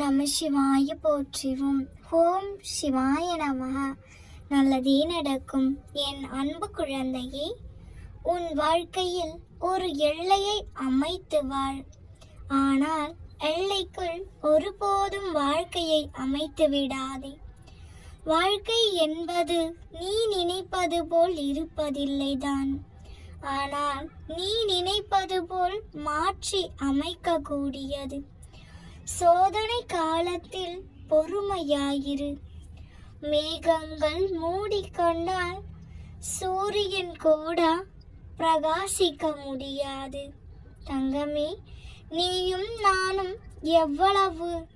நம சிவாய போற்றிவோம். ஓம் சிவாய நமக நல்லதே நடக்கும். என் அன்பு குழந்தையே உன் வாழ்க்கையில் ஒரு எல்லையை அமைத்து வாழ். ஆனால் எல்லைக்குள் ஒருபோதும் வாழ்க்கையை அமைத்து விடாதே. வாழ்க்கை என்பது நீ நினைப்பது போல் இருப்பதில்லைதான் ஆனால் நீ நினைப்பது போல் மாற்றி அமைக்கக்கூடியது. சோதனை காலத்தில் பொறுமையாயிரு. மேகங்கள் மூடிக்கொண்டால் சூரியன் கூட பிரகாசிக்க முடியாது. தங்கமே நீயும் நானும் எவ்வளவு?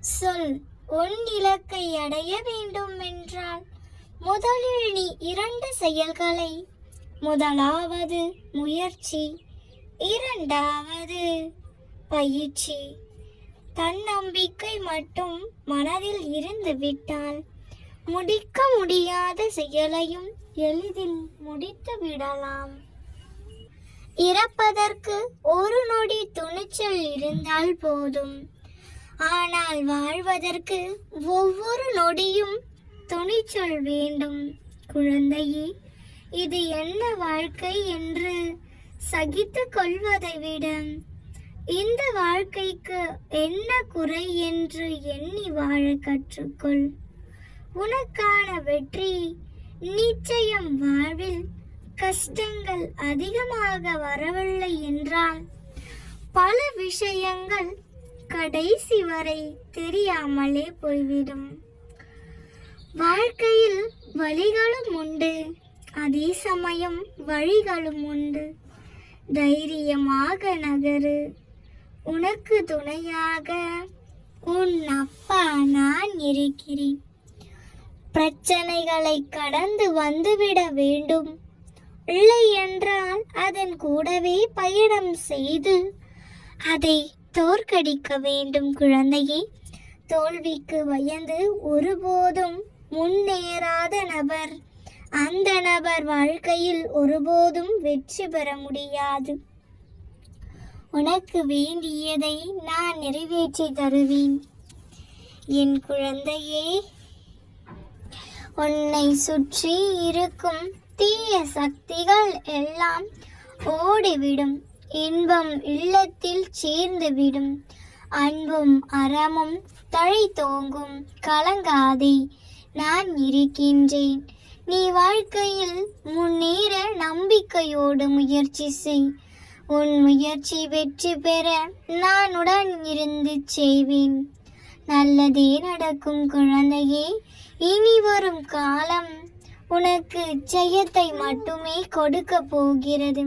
சொல் உன் இலக்கை அடைய வேண்டும் என்றால் முதலில் நீ இரண்டு செயல்களை. முதலாவது முயற்சி இரண்டாவது பயிற்சி. தன்னம்பிக்கை மட்டும் மனதில் இருந்து விட்டால் முடிக்க முடியாத செயலையும் எளிதில் முடித்து விடலாம். இறப்பதற்கு ஒரு நொடி துணிச்சல் இருந்தால் போதும். ஆனால் வாழ்வதற்கு ஒவ்வொரு நொடியும் துணிச்சல் வேண்டும். குழந்தையே இது என்ன வாழ்க்கை என்று சகித்து கொள்வதை விட இந்த வாழ்க்கைக்கு என்ன குறை என்று எண்ணி வாழ கற்றுக்கொள். உனக்கான வெற்றி நிச்சயம் வாழ்வில் கஷ்டங்கள் அதிகமாக வரவில்லை என்றால் பல விஷயங்கள் கடைசி வரை தெரியாமலே போய்விடும். வாழ்க்கையில் வழிகளும் உண்டு அதே சமயம் வழிகளும் உண்டு. தைரியமாக நகரு. உனக்கு துணையாக உன் அப்பா நான் இருக்கிறேன். பிரச்சனைகளை கடந்து வந்துவிட வேண்டும். இல்லை என்றால் அதன் கூடவே பயணம் செய்து அதை தோற்கடிக்க வேண்டும் குழந்தையே. தோல்விக்கு பயந்து ஒருபோதும் முன்னேறாத நபர் அந்த நபர் வாழ்க்கையில் ஒருபோதும் வெற்றி பெற முடியாது. உனக்கு வேண்டியதை நான் நிறைவேற்றி தருவேன். என் குழந்தையே உன்னை சுற்றி இருக்கும் தீய சக்திகள் எல்லாம் ஓடிவிடும். இன்பம் இல்லத்தில் சேர்ந்துவிடும். அன்பும் அறமும் தழை தோங்கும் கலங்காதே நான் இருக்கின்றேன். நீ வாழ்க்கையில் முன்னேற நம்பிக்கையோடு முயற்சி செய். உன் முயற்சி வெற்றி பெற நான் உடன் இருந்து செய்வேன். நல்லதே நடக்கும் குழந்தையே இனி வரும் காலம் உனக்கு ஜெயத்தை மட்டுமே கொடுக்க போகிறது.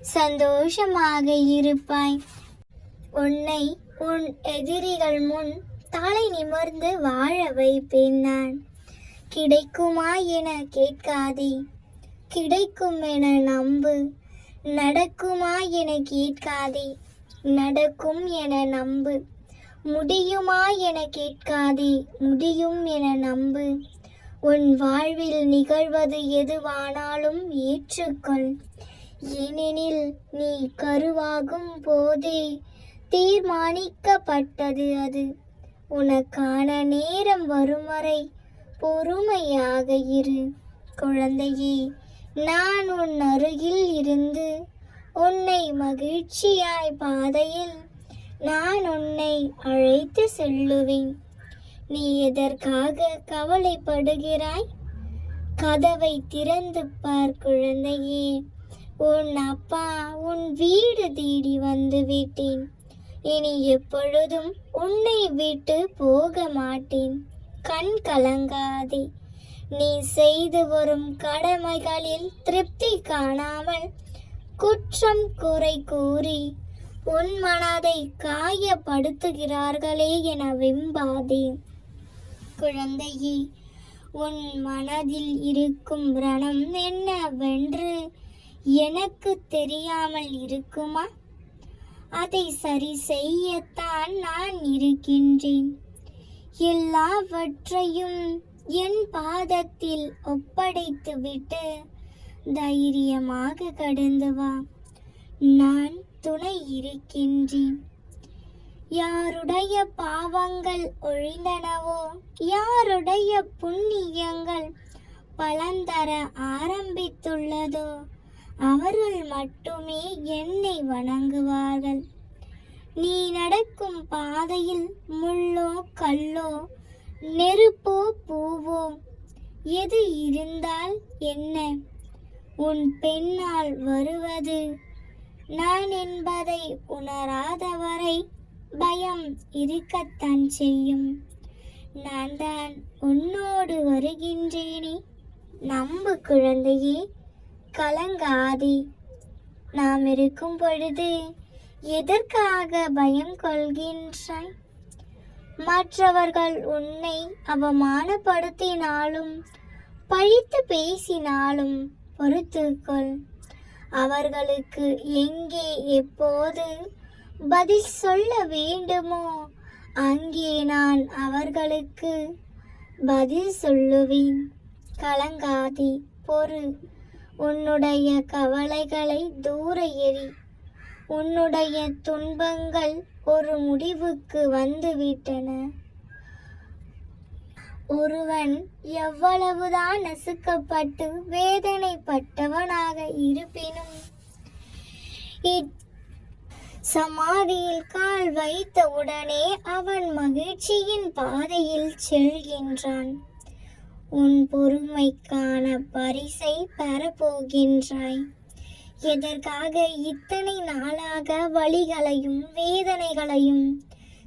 சந்தோஷமாக இருப்பாய். உன்னை உன் எதிரிகள் முன் தலை நிமிர்ந்து வாழ வைப்பேன் நான். கிடைக்குமா என கேட்காதே. கிடைக்கும் என நம்பு. நடக்குமா என கேட்காதே. நடக்கும் என நம்பு. முடியுமா என கேட்காதே. முடியும் என நம்பு. உன் வாழ்வில் நிகழ்வது எதுவானாலும் ஏற்றுக்கொள். ஏனெனில் நீ கருவாகும் போதே தீர்மானிக்கப்பட்டது அது. உனக்கான நேரம் வரும் வரை பொறுமையாக இரு. குழந்தையே நான் உன் அருகில் இருந்து உன்னை மகிழ்ச்சியாய் பாதையில் நான் உன்னை அழைத்து செல்லுவேன். நீ எதற்காக கவலைப்படுகிறாய்? கதவை திறந்து பார் குழந்தையே. உன் அப்பா உன் வீடு தேடி வந்து விட்டேன். இனி எப்பொழுதும் உன்னை விட்டு போக மாட்டேன். கண் கலங்காதே. நீ செய்து வரும் கடமைகளில் திருப்தி காணாமல் குற்றம் குறை கூறி உன் மனதை காயப்படுத்துகிறார்களே என விம்பாதே. குழந்தையே உன் மனதில் இருக்கும் ரணம் என்னவென்று எனக்கு தெரியாமல் இருக்குமா? அதை சரி செய்யத்தான் நான் இருக்கின்றேன். எல்லாவற்றையும் என் பாதத்தில் ஒப்படைத்துவிட்டு தைரியமாக கடந்து வா. நான் துணை இருக்கின்றேன். யாருடைய பாவங்கள் ஒழிந்தனவோ யாருடைய புண்ணியங்கள் பலந்தர ஆரம்பித்துள்ளதோ அவர்கள் மட்டுமே என்னை வணங்குவார்கள். நீ நடக்கும் பாதையில் முள்ளோ கல்லோ நெருப்போ பூவோ எது இருந்தால் என்ன? உன் பெண்ணால் வருவது. நான் என்பதை உணராதவரை பயம் இருக்கத்தான் செய்யும். நான் தான் உன்னோடு வருகின்றேனே. நம்பு குழந்தையே கலங்காதே. நாம் இருக்கும் பொழுது எதற்காக பயம் கொள்கின்றாய்? மற்றவர்கள் உன்னை அவமானப்படுத்தினாலும் பழித்து பேசினாலும் பொறுத்துக்கொள். அவர்களுக்கு எங்கே எப்போது பதில் சொல்ல வேண்டுமோ அங்கே நான் அவர்களுக்கு பதில் சொல்லுவேன். கலங்காதே பொறு. உன்னுடைய கவலைகளை தூர எறி. உன்னுடைய துன்பங்கள் ஒரு முடிவுக்கு வந்துவிட்டன ஒருவன் எவ்வளவுதான் நசுக்கப்பட்டு வேதனைப்பட்டவனாக இருப்பினும் சமாதியில் கால் வைத்தவுடனே அவன் மகிழ்ச்சியின் பாதையில் செல்கின்றான். உன் பொறுமைக்கான பரிசை பெறப்போகின்றாய். எதற்காக இத்தனை நாளாக வழிகளையும் வேதனைகளையும்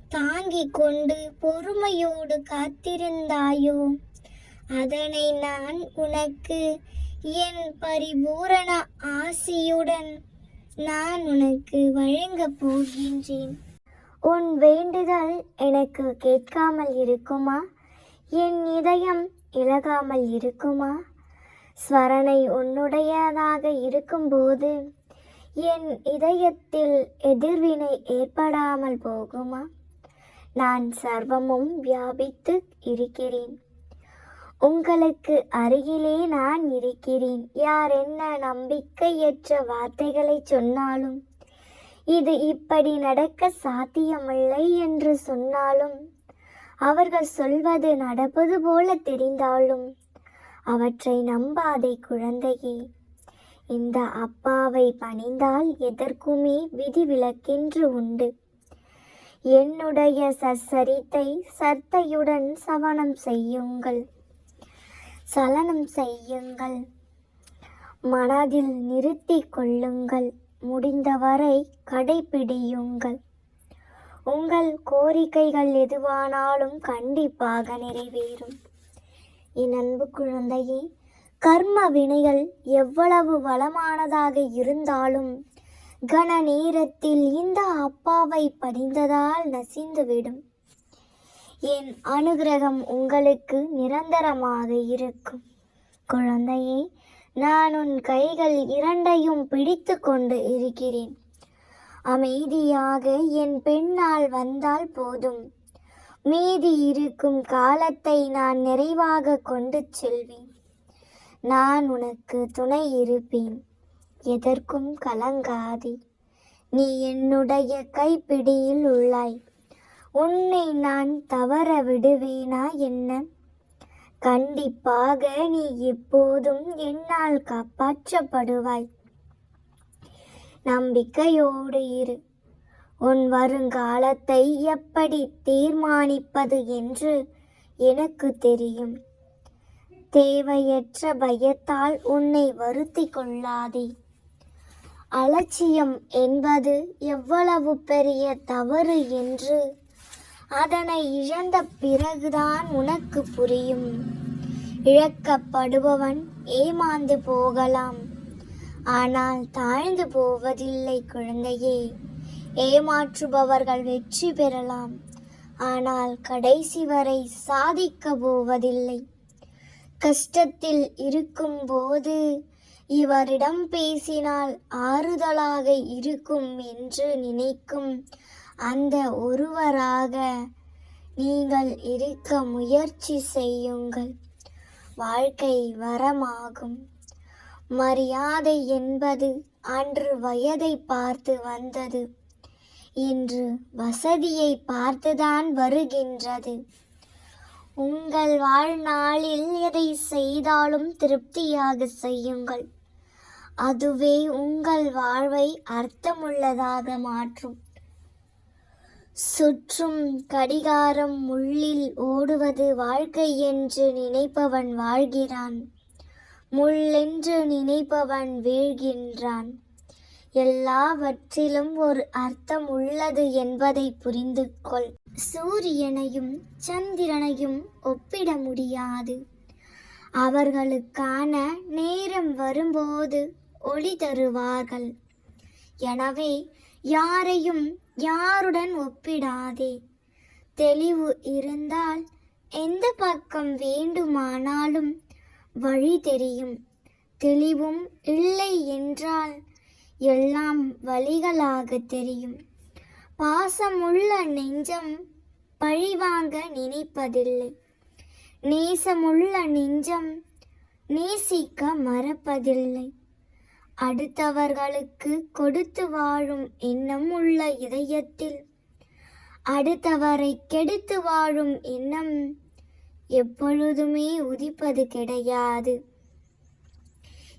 தாங்கிக் கொண்டு பொறுமையோடு காத்திருந்தாயோ? அதனை நான் உனக்கு என் பரிபூரண ஆசியுடன் நான் உனக்கு வழங்கப் போகின்றேன். உன் வேண்டுதல் எனக்கு கேட்காமல் இருக்குமா? என் இதயம் இழகாமல் இருக்குமா? ஸ்வரணை உன்னுடையதாக இருக்கும்போது என் இதயத்தில் எதிர்வினை ஏற்படாமல் போகுமா? நான் சர்வமும் வியாபித்து இருக்கிறேன். உங்களுக்கு அருகிலே நான் இருக்கிறேன். யார் என்ன நம்பிக்கையற்ற வார்த்தைகளை சொன்னாலும் இது இப்படி நடக்க சாத்தியமில்லை என்று சொன்னாலும் அவர்கள் சொல்வது நடப்பது போல தெரிந்தாலும் அவற்றை நம்பாதே குழந்தையே. இந்த அப்பாவை பணிந்தால் எதற்குமே விதிவிலக்கென்று உண்டு. என்னுடைய சச்சரித்தை சர்த்தையுடன் சவனம் செய்யுங்கள். சலனம் செய்யுங்கள். மனதில் நிறுத்தி கொள்ளுங்கள். முடிந்தவரை கடைபிடியுங்கள். உங்கள் கோரிக்கைகள் எதுவானாலும் கண்டிப்பாக நிறைவேறும். என் அன்பு குழந்தையே கர்ம வினைகள் எவ்வளவு வளமானதாக இருந்தாலும் கன நேரத்தில் இந்த அப்பாவை படிந்ததால் நசிந்துவிடும். என் அனுகிரகம் உங்களுக்கு நிரந்தரமாக இருக்கும். குழந்தையே நான் உன் கைகள் இரண்டையும் பிடித்து கொண்டு இருக்கிறேன். அமைதியாக என் பெண்ணால் வந்தால் போதும். மீதி இருக்கும் காலத்தை நான் நிறைவாக கொண்டு செல்வேன். நான் உனக்கு துணை இருப்பேன். எதற்கும் கலங்காதே. நீ என்னுடைய கைப்பிடியில் உள்ளாய். உன்னை நான் தவற விடுவேனா என்ன? கண்டிப்பாக நீ எப்போதும் என்னால் காப்பாற்றப்படுவாய். நம்பிக்கையோடு இரு. உன் வருங்காலத்தை எப்படி தீர்மானிப்பது என்று எனக்கு தெரியும். தேவையற்ற பயத்தால் உன்னை வருத்தி கொள்ளாதே. அலட்சியம் என்பது எவ்வளவு பெரிய தவறு என்று அதனை இழந்த பிறகுதான் உனக்கு புரியும். இழக்கப்படுபவன் ஏமாந்து போகலாம். ஆனால் தாழ்ந்து போவதில்லை குழந்தையே. ஏமாற்றுபவர்கள் வெற்றி பெறலாம். ஆனால் கடைசி வரை சாதிக்க போவதில்லை. கஷ்டத்தில் இருக்கும்போது இவரிடம் பேசினால் ஆறுதலாக இருக்கும் என்று நினைக்கும் அந்த ஒருவராக நீங்கள் இருக்க முயற்சி செய்யுங்கள். வாழ்க்கை வரமாகும். மரியாதை என்பது அன்று வயதை பார்த்து வந்தது. இன்று வசதியை பார்த்துதான் வருகின்றது. உங்கள் வாழ்நாளில் எதை செய்தாலும் திருப்தியாக செய்யுங்கள். அதுவே உங்கள் வாழ்வை அர்த்தமுள்ளதாக மாற்றும். சுற்றும் கடிகாரம் முள்ளில் ஓடுவது வாழ்க்கை என்று நினைப்பவன் வாழ்கிறான். முள்ளென்று நினைப்பவன் வீழ்கின்றான். எல்லாவற்றிலும் ஒரு அர்த்தம் உள்ளது என்பதை புரிந்து கொள் சூரியனையும் சந்திரனையும் ஒப்பிட முடியாது. அவர்களுக்கான நேரம் வரும்போது ஒளி தருவார்கள். எனவே யாரையும் யாருடன் ஒப்பிடாதே. தெளிவு இருந்தால் எந்த பக்கம் வேண்டுமானாலும் வழி தெரியும். தெளிவும் இல்லை என்றால் எல்லாம் வழிகளாக தெரியும். பாசமுள்ள நெஞ்சம் பழிவாங்க நினைப்பதில்லை. நேசமுள்ள நெஞ்சம் நேசிக்க மறப்பதில்லை. அடுத்தவர்களுக்கு கொடுத்து வாழும் எண்ணம் உள்ள இதயத்தில் அடுத்தவரை கெடுத்து வாழும் எண்ணம் எப்பொழுதுமே உதிப்பது கிடையாது.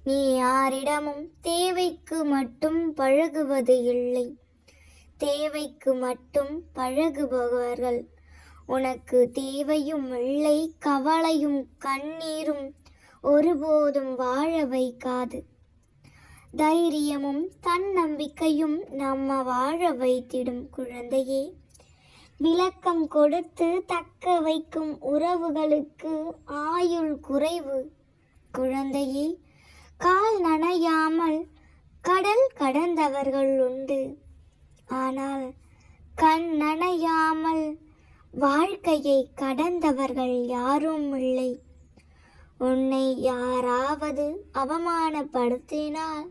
நீ யாரிடமும் தேவைக்கு மட்டும் பழகுவது இல்லை. தேவைக்கு மட்டும் பழகுபவர்கள். உனக்கு தேவையும் இல்லை கவலையும் கண்ணீரும் ஒருபோதும் வாழ வைக்காது. தைரியமும் தன்னம்பிக்கையும் நம்ம வாழ வைத்திடும் குழந்தையே. விளக்கம் கொடுத்து தக்க வைக்கும் உறவுகளுக்கு ஆயுள் குறைவு. குழந்தையே கால் நனையாமல் கடல் கடந்தவர்கள் உண்டு. ஆனால் கண் நனையாமல் வாழ்க்கையை கடந்தவர்கள் யாரும் இல்லை. உன்னை யாராவது அவமானப்படுத்தினால்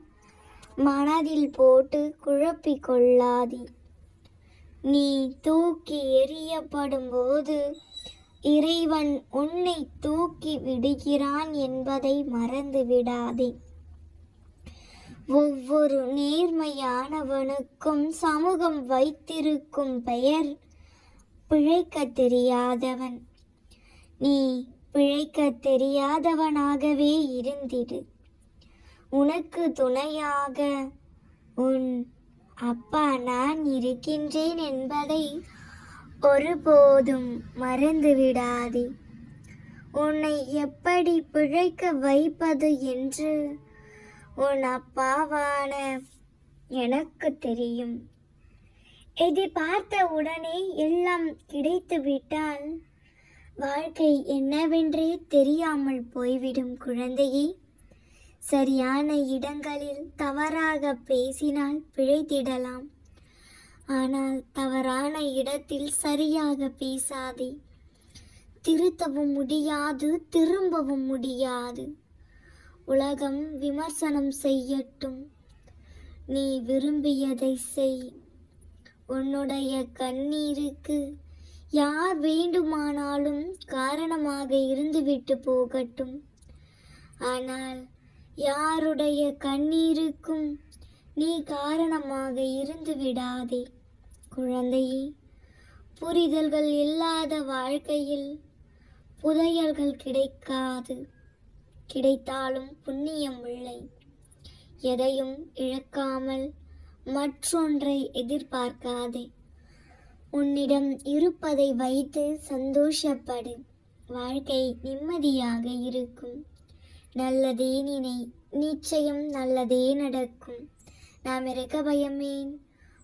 மனதில் போட்டு குழப்பிக் கொள்ளாதே. நீ தூக்கி எறியப்படும் போது இறைவன் உன்னை தூக்கி விடுகிறான் என்பதை மறந்து விடாதே ஒவ்வொரு நேர்மையானவனுக்கும் சமூகம் வைத்திருக்கும் பெயர் பிழைக்க தெரியாதவன். நீ பிழைக்க தெரியாதவனாகவே இருந்திடு. உனக்கு துணையாக உன் அப்பா நான் இருக்கின்றேன் என்பதை ஒருபோதும் மறந்துவிடாதே. உன்னை எப்படி பிழைக்க வைப்பது என்று உன் அப்பாவான எனக்கு தெரியும். எதிர்பார்த்த உடனே எல்லாம் கிடைத்துவிட்டால் வாழ்க்கை என்னவென்றே தெரியாமல் போய்விடும் குழந்தையே. சரியான இடங்களில் தவறாக பேசினால் பிழைத்திடலாம். ஆனால் தவறான இடத்தில் சரியாக பேசாதே. திருத்தவும் முடியாது திரும்பவும் முடியாது. உலகம் விமர்சனம் செய்யட்டும். நீ விரும்பியதை செய். உன்னுடைய கண்ணீருக்கு யார் வேண்டுமானாலும் காரணமாக இருந்துவிட்டு போகட்டும். ஆனால் யாருடைய கண்ணீருக்கும் நீ காரணமாக இருந்து விடாதே குழந்தையே புரிதல்கள் இல்லாத வாழ்க்கையில் புதையல்கள் கிடைக்காது. கிடைத்தாலும் புண்ணியம் இல்லை. எதையும் இழக்காமல் மற்றொன்றை எதிர்பார்க்காதே. உன்னிடம் இருப்பதை வைத்து சந்தோஷப்படு. வாழ்க்கை நிம்மதியாக இருக்கும். நல்லதே நினை நிச்சயம் நல்லதே நடக்கும். நாம் இருக்க பயமேன்.